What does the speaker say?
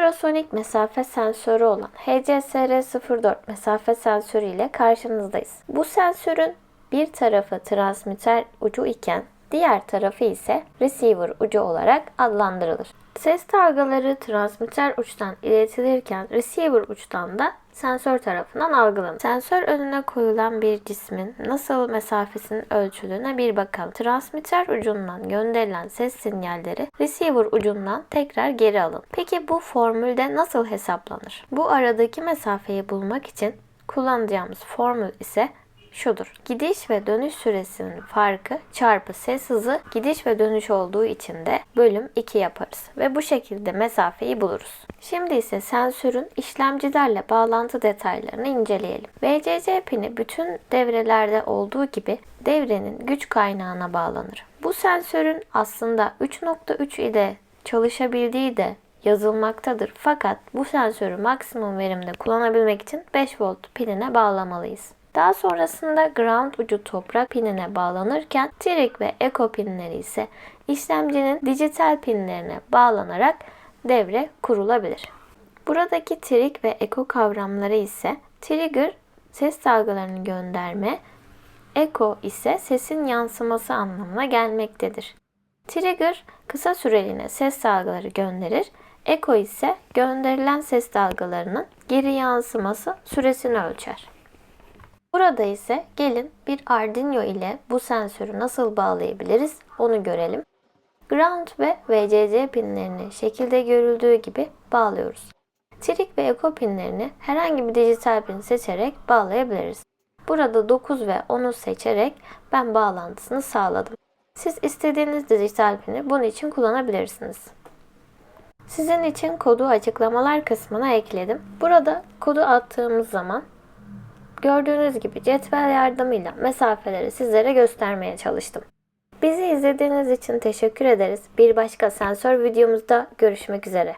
Ultrasonik mesafe sensörü olan HCSR04 mesafe sensörü ile karşınızdayız. Bu sensörün bir tarafı transmitter ucu iken diğer tarafı ise receiver ucu olarak adlandırılır. Ses dalgaları transmitter uçtan iletilirken receiver uçtan da sensör tarafından algılanır. Sensör önüne koyulan bir cismin nasıl mesafesinin ölçüldüğüne bir bakalım. Transmitter ucundan gönderilen ses sinyalleri receiver ucundan tekrar geri alın. Peki bu formülde nasıl hesaplanır? Bu aradaki mesafeyi bulmak için kullanacağımız formül ise şudur. Gidiş ve dönüş süresinin farkı çarpı ses hızı gidiş ve dönüş olduğu için de bölüm 2 yaparız. Ve bu şekilde mesafeyi buluruz. Şimdi ise sensörün işlemcilerle bağlantı detaylarını inceleyelim. VCC pini bütün devrelerde olduğu gibi devrenin güç kaynağına bağlanır. Bu sensörün aslında 3.3 ile çalışabildiği de yazılmaktadır. Fakat bu sensörü maksimum verimde kullanabilmek için 5 volt pinine bağlamalıyız. Daha sonrasında ground ucu toprak pinine bağlanırken trig ve echo pinleri ise işlemcinin dijital pinlerine bağlanarak devre kurulabilir. Buradaki trig ve echo kavramları ise trigger ses dalgalarını gönderme, echo ise sesin yansıması anlamına gelmektedir. Trigger kısa süreliğine ses dalgaları gönderir, echo ise gönderilen ses dalgalarının geri yansıması süresini ölçer. Burada ise gelin bir Arduino ile bu sensörü nasıl bağlayabiliriz onu görelim. Ground ve VCC pinlerini şekilde görüldüğü gibi bağlıyoruz. Trig ve Echo pinlerini herhangi bir dijital pin seçerek bağlayabiliriz. Burada 9 ve 10'u seçerek ben bağlantısını sağladım. Siz istediğiniz dijital pini bunun için kullanabilirsiniz. Sizin için kodu açıklamalar kısmına ekledim. Burada kodu attığımız zaman Gördüğünüz gibi cetvel yardımıyla mesafeleri sizlere göstermeye çalıştım. Bizi izlediğiniz için teşekkür ederiz. Bir başka sensör videomuzda görüşmek üzere.